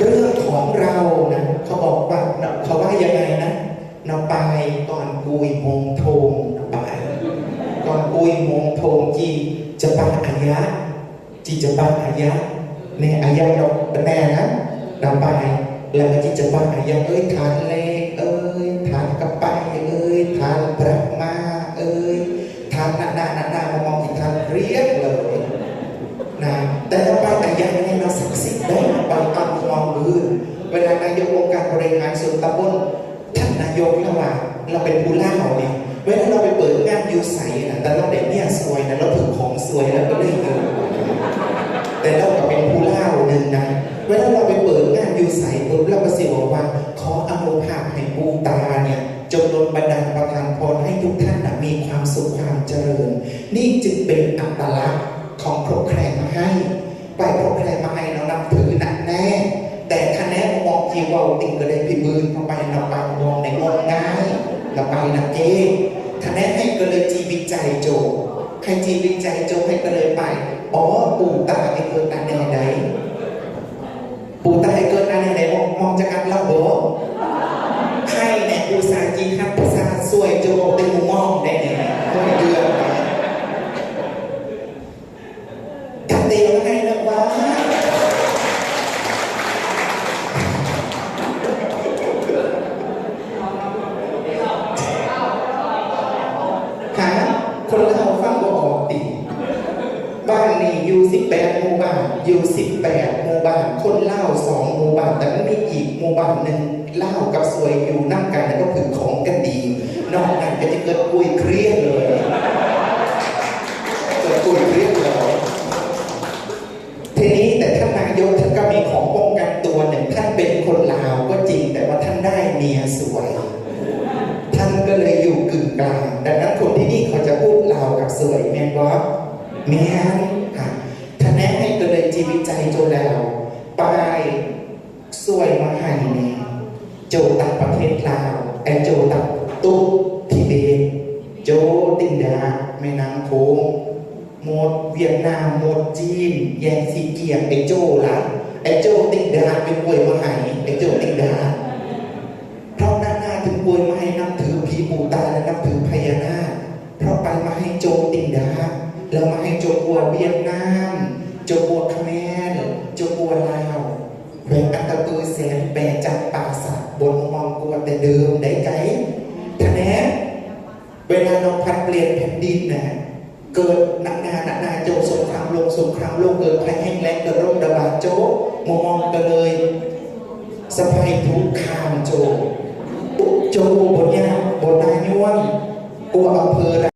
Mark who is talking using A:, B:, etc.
A: เรื่องของเรานะเขาบอกว่าเขาว่ายังไงนะนปายก่อนกุยมงโทงนปายก่อนกุยมงโทงจีจะปังอายะจีจะปังอายะเนี่ยอายะดอกแน่นะนปายแล้วจีจะปังอายะเอ้ยทานเลขเอ้ยทานกระไปเอ้ยทานพระมาเอ้ยทานหน้าหน้าหน้านมองอีกทานเรียกเลยนะแต่เราไปแต่ยังไงเราศักดิ์สิทธิ์ได้ไปตามมองมือเวลานายกองค์การบริหารส่วนตำบลท่านนายก เราเป็นผู้ล่าเนี่ยเวลาเราไปเปิดงานยูใสนะแต่เราได้เนี่ยสวยนะเราถึงของสวยแล้วก็ได้เงินแต่เราก็เป็นผู้เล่าหนึ่งนะเวลาเราไปเปิดงานยูใสปุ๊บเราก็เสียบอกว่า ขออนุภาพให้ปูตาเนี่ยจงโดนบันดาลประทานพรให้ทุกท่านนะมีความสุขความเจริญ นี่จึงเป็นอัตลักษณ์ของครบแครมาให้ไปครบแครมาให้เรานับถือหนักแน่ แต่คะแนนมองจีวาติงก็ได้พี่บืนเข้าไปเราไปมองในง เราไปนะเจ้คะแนนให้ก็เลยจีวิจัยโจใครจีวิจัยโจให้ก็เลยไปอ๋อปู่ตาไอ้เกิดตาในไหนปู่ตาไอ้เกิดตาในไหนมองมอง อยู่สิบแปดหมู่บ้านอยู่สิบแปดหมู่บ้านคนเล่าสองหมู่บ้านแต่มันมีอีกหมู่บ้านหนึ่งเล่ากับสวยอยู่นั่งกันแล้วก็คือของกันดี นอกนั้นก็จะเกิดคุยเครียดเลยเกิดคุยเครียดเลยทีนี้แต่ท่านนายกท่านก็มีของป้องกันตัวหนึ่งท่านเป็นคนลาวก็จริงแต่ว่าท่านได้เมียสวย ท่านก็เลยอยู่กึ่งกลางดังนั้นคนที่นี่เขาจะพูดลาวกับสวยแมนวะแมน ค่ะท่านแนะให้ก็เลยจีวิจัยโจแล้วไปสวยมาห้เนี่ยโจตักประเทศลาวไอโจตักตุ๊กทิเบตโจตินดาแม่น้ำโขงหมดเวียดนามหมดจีน แยงซีเกียงไอโจ้ละไอโจติงดาเป็นป่วยมาหายไอโจติงดาเพราะหน้าหน้าถึงป่วยมาให้นับถือผีปูตาและนับถือพญานาคเพราะไปมาให้โจติงดา แล้วมาให้จกัวเวียดนามโจกัวเขมรโจกัวลาวแหวงอัตตปือแสนแปรจับป่าสัตว์บนมองกัวแต่เดิมได้ไกลทะแนนเวลาเราพัดเปลี่ยนแผ่นดินนะเกิดหนักนาหนักนาโจสงครามโลกสงครามโลกเกิดภัยแห้งแล้งเกิดโรคระบาดโจมองกันเลยสะพายทุกคาม